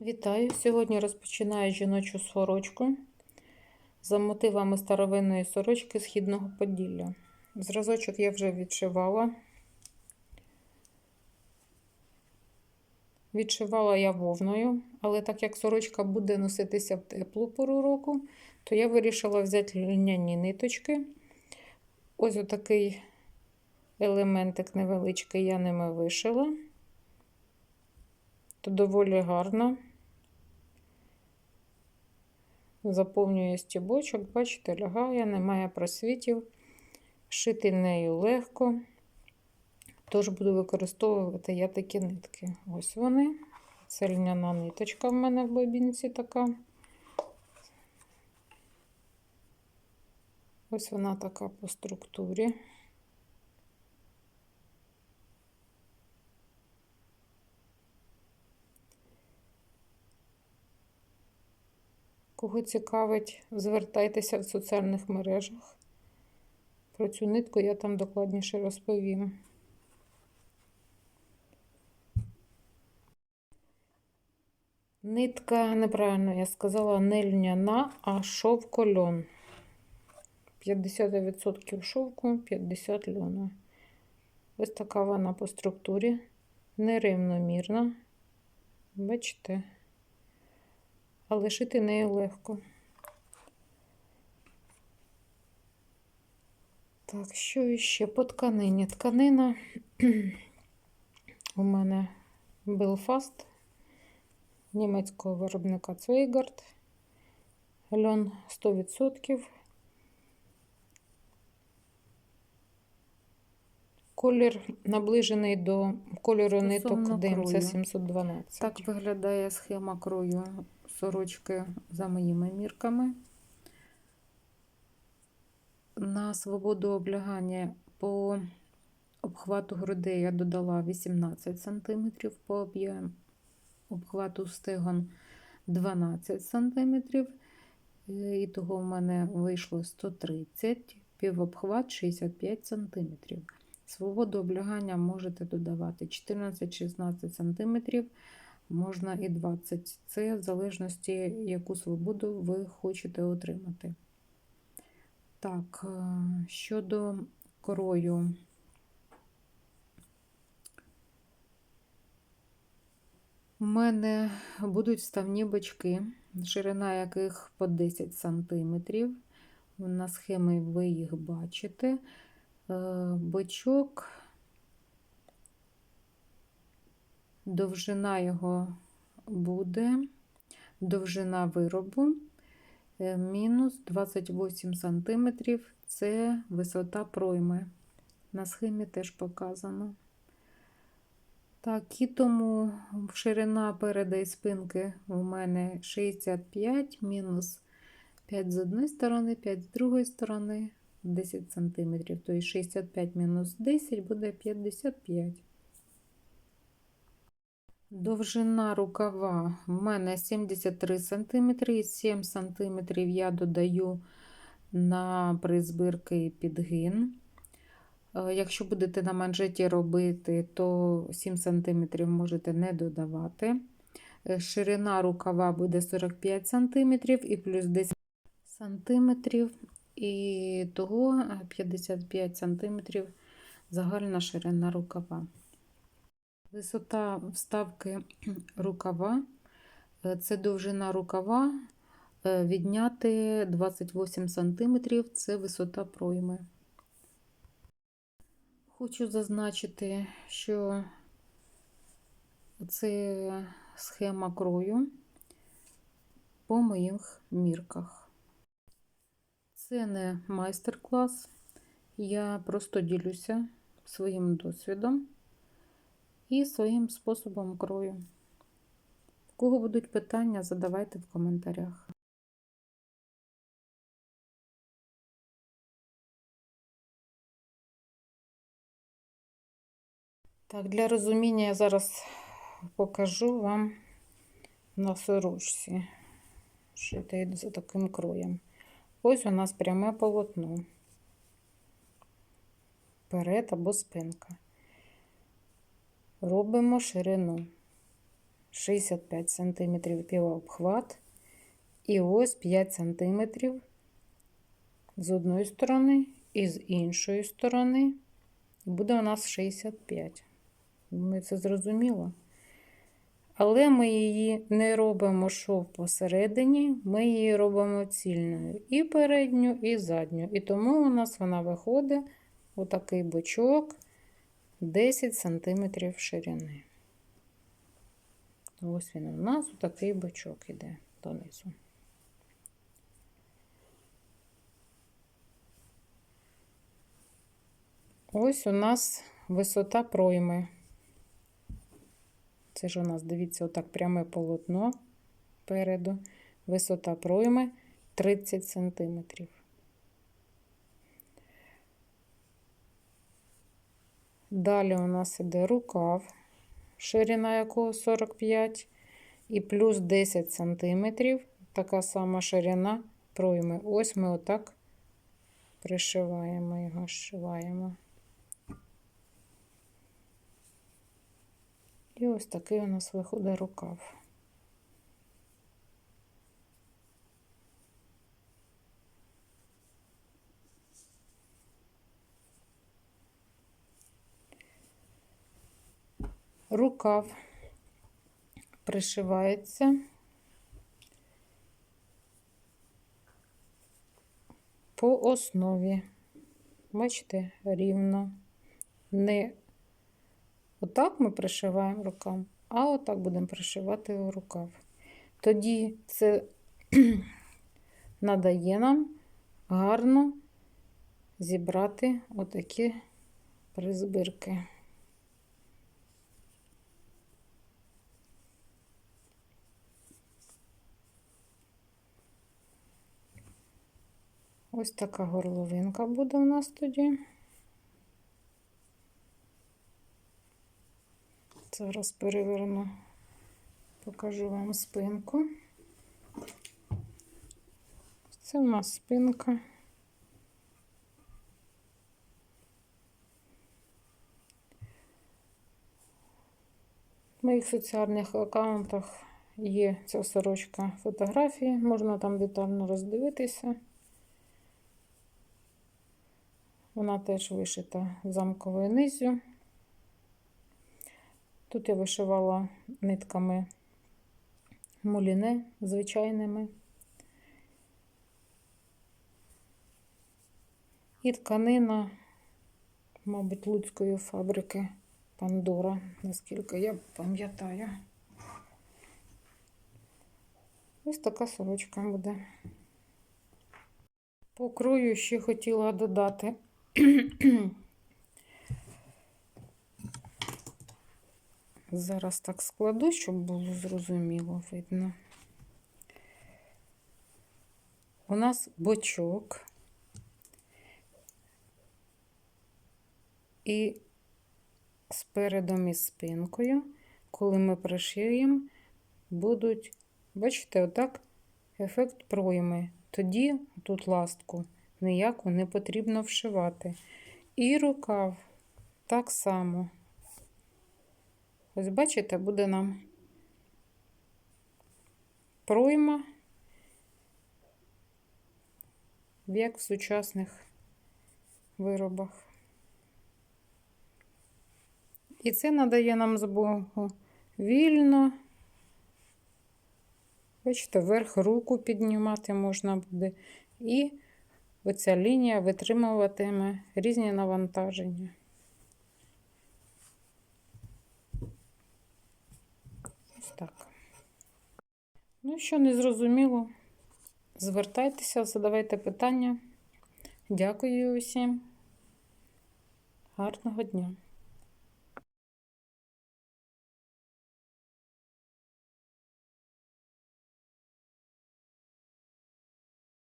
Вітаю! Сьогодні розпочинаю жіночу сорочку за мотивами старовинної сорочки східного Поділля. Зразочок я вже відшивала. Відшивала я вовною, але так як сорочка буде носитися в теплу пору року, то я вирішила взяти льняні ниточки. Ось отакий елементик невеличкий я ними вишила. То доволі гарно. Заповнює стібочок, бачите, лягає, немає просвітів, шити нею легко. Тож буду використовувати я такі нитки. Ось вони. Це льняна ниточка в мене в бобінці така. Ось вона така по структурі. Кого цікавить, звертайтеся в соціальних мережах. Про цю нитку я там докладніше розповім. Нитка, неправильно я сказала, не льняна, а шовкольон. 50% шовку, 50 льону. Ось така вона по структурі, нерівномірна. Бачите? Але шити нею легко. Так, що іще по тканині? Тканина у мене Белфаст німецького виробника Цвейгард. Льон 100%. Колір наближений до кольору ниток ДМЦ 712. Так виглядає схема крою сорочки за моїми мірками. На свободу облягання по обхвату грудей я додала 18 см, по об'єму обхвату стегон 12 см. І того в мене вийшло 130 півобхват 65 см. Свободу облягання можете додавати 14-16 см можна і 20. Це в залежності, яку свободу ви хочете отримати. Так, е, щодо крою. У мене будуть ставні бочки, ширина яких по 10 см. На схемі ви їх бачите. Е, бочок довжина його буде, довжина виробу е, мінус 28 см це висота пройми. На схемі теж показано. Так, і тому ширина переда і спинки у мене 65 мінус 5 з однієї сторони, 5 з другої сторони, 10 см. Тобто 65 мінус 10 буде 55 Довжина рукава в мене 73 см, і 7 см я додаю на призбирки підгин. Е, якщо будете на манжеті робити, то 7 см можете не додавати. Е, ширина рукава буде 45 см і плюс 10 см, і того 55 см загальна ширина рукава. Висота вставки рукава, е, це довжина рукава, е, відняти 28 см це висота пройми. Хочу зазначити, що це схема крою по моїх мірках. Це не майстер-клас, я просто ділюся своїм досвідом і своїм способом крою. В кого будуть питання, задавайте в коментарях. Так, для розуміння я зараз покажу вам на сорочці, що йде за таким кроєм. Ось у нас пряме полотно, перед або спинка робимо ширину. 65 см півобхват. І ось 5 см з одної сторони і з іншої сторони. Буде у нас 65. Ми це зрозуміло. Але ми її не робимо шов посередині, ми її робимо цільною і передню, і задню. І тому у нас вона виходить отакий бочок 10 см ширини. Ось він у нас отакий бочок іде донизу. Ось у нас висота пройми. Це ж у нас, дивіться, отак пряме полотно переду. Висота пройми 30 см. Далі у нас іде рукав, ширина якого 45 і плюс 10 см. Така сама ширина пройми. Ось ми отак пришиваємо його, зшиваємо. І ось такий у нас виходить рукав. Рукав пришивається по основі. Бачите, рівно. Не отак ми пришиваємо рукав, а отак будемо пришивати рукав. Тоді це надає нам гарно зібрати отакі призбирки. Ось така горловинка буде у нас тоді. Зараз переверну, покажу вам спинку. Це у нас спинка. В моїх соціальних аккаунтах є ця сорочка фотографії, можна там детально роздивитися. Вона теж вишита замковою низю. Тут я вишивала нитками муліне звичайними. І тканина, мабуть, луцької фабрики Пандора, наскільки я пам'ятаю. Ось така сорочка буде. По крою ще хотіла додати. Зараз так складу, щоб було зрозуміло видно. У нас бочок і спередом і спинкою, коли ми пришиємо, будуть, бачите, отак ефект пройми. Тоді тут ластку ніяку не потрібно вшивати. І рукав так само. Ось, бачите, буде нам пройма, як в сучасних виробах. І це надає нам збогу вільно. Бачите, вверх руку піднімати можна буде. І оця лінія витримуватиме різні навантаження. Ось так. Ну, що не зрозуміло, звертайтеся, задавайте питання. Дякую усім. Гарного дня!